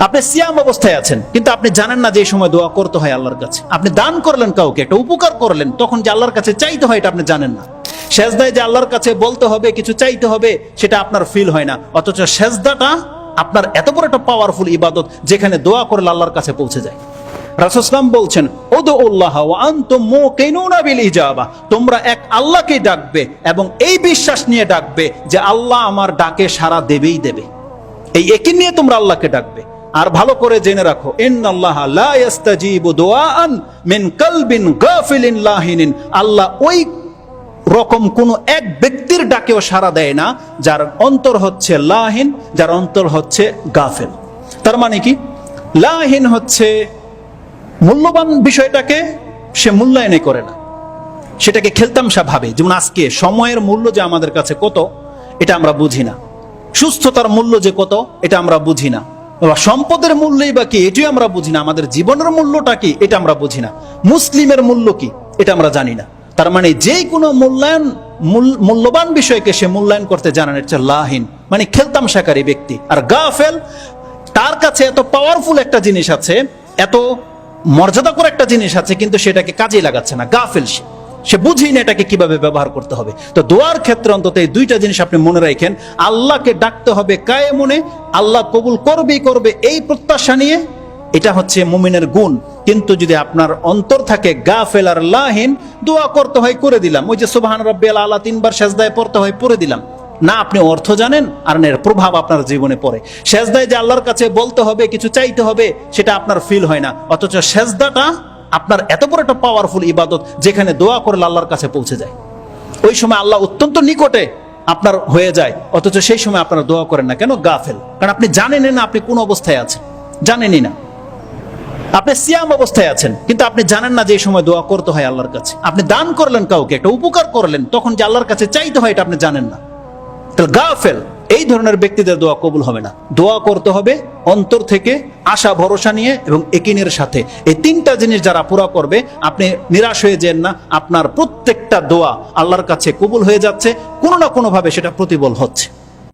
আপনি সিয়াম অবস্থায় আছেন, কিন্তু আপনি জানেন না যে সময় দোয়া করতে হয় আল্লাহর কাছে। আপনি দান করলেন কাউকে, একটা উপকার করলেন, তখন যে আল্লাহর কাছে চাইতে হয় এটা আপনি জানেন না। সেজদায় যে আল্লাহর কাছে বলতে হবে, কিছু চাইতে হবে, সেটা আপনার ফিল হয় না। অথচ সেজদাটা আপনার এত বড় একটা পাওয়ারফুল ইবাদত, যেখানে দোয়া করলে আল্লাহর কাছে পৌঁছে যায়। রাসুসলাম বলছেন তোমরা এক আল্লাহকে ডাকবে এবং এই বিশ্বাস নিয়ে ডাকবে যে আল্লাহ আমার ডাকে সারা দেবেই দেবে। এই একে নিয়ে তোমরা আল্লাহকে ডাকবে। আর ভালো করে জেনে রাখো আল্লাহ ওই রকম কোন এক ব্যক্তির ডাকেও সাড়া দেয় না, যার অন্তর হচ্ছে লাহিন, যার অন্তর হচ্ছে গাফেল। তার মানে কি? লাহিন হচ্ছে মূল্যবান বিষয়টাকে সে মূল্যায়নে করে না। সেটাকে খেলতামশা ভাবে। যেমন আজকে সময়ের মূল্য যে আমাদের কাছে কত, এটা আমরা বুঝি না। সুস্থতার মূল্য যে কত, এটা আমরা বুঝি না। সম্পদের মূল্যই বা কি, এটিও আমরা বুঝি না। আমাদের জীবনের মূল্যটা কি, এটা আমরা বুঝি না। মুসলিমের মূল্য কি, এটা আমরা জানি না। তার মানে যে কোনো মূল্যায়ন মূল্যবান বিষয়কে সে মূল্যায়ন করতে জানেন এটা লাহিন মানে খেলতাম খেলতামশাকারী ব্যক্তি। আর গাফেল, তার কাছে এত পাওয়ারফুল একটা জিনিস আছে, এত মর্যাদাকর একটা জিনিস আছে, কিন্তু সেটাকে কাজে লাগাচ্ছে না। গাফেল সে। সে বুঝি না এটাকে কীভাবে ব্যবহার করতে হবে। তো দোয়ার ক্ষেত্রে অন্তত এই দুইটা জিনিস আপনি মনে রাখেন। আল্লাহকে ডাকতে হবে কায়ে মনে আল্লাহ কবুল করবেই করবে এই প্রত্যাশা নিয়ে। এটা হচ্ছে মুমিনের গুণ। কিন্তু যদি আপনার অন্তর থাকে গা ফেলার লাহিন, দোয়া করতে হয়, করে দিলাম। ওই যে সুবহান রাব্বিয়াল আলা তিনবার সেজদায় পড়তে হয়, পড়ে দিলাম। না, আপনি অর্থ জানেন আর এর প্রভাব আপনার জীবনে পড়ে। সেজদায় যে আল্লাহর কাছে বলতে হবে, কিছু চাইতে হবে, সেটা আপনার ফিল হয় না। অথচ সেজদাটা আপনার এত বড় একটা পাওয়ারফুল ইবাদত যেখানে দোয়া করলে আল্লাহর কাছে পৌঁছে যায়। ওই সময় আল্লাহ অত্যন্ত নিকটে আপনার হয়ে যায়, অথচ সেই সময় আপনারা দোয়া করেন না। কেন? গাফেল। কারণ আপনি জানেনই না আপনি কোন অবস্থায় আছেন। জানেনই না। আপনি সিয়াম অবস্থায় আছেন, কিন্তু আপনি জানেন না যে এই সময় দোয়া করতে হয় আল্লাহর কাছে। আপনি দান করলেন কাউকে, একটা উপকার করলেন, তখন যে আল্লাহর কাছে চাইতে হয় এটা আপনি জানেন না। তাহলে গাফেল। এই ধরনের ব্যক্তিদের দোয়া কবুল হবে না। দোয়া করতে হবে অন্তর থেকে, আশা, ভরসা নিয়ে এবং একিনের সাথে। এই তিনটা জিনিস যারা পুরা করবে, আপনি নিরাশ হয়ে যেন না, আপনার প্রত্যেকটা দোয়া আল্লাহর কাছে কবুল হয়ে যাচ্ছে, কোনো না কোনোভাবে সেটা প্রতিবল হচ্ছে।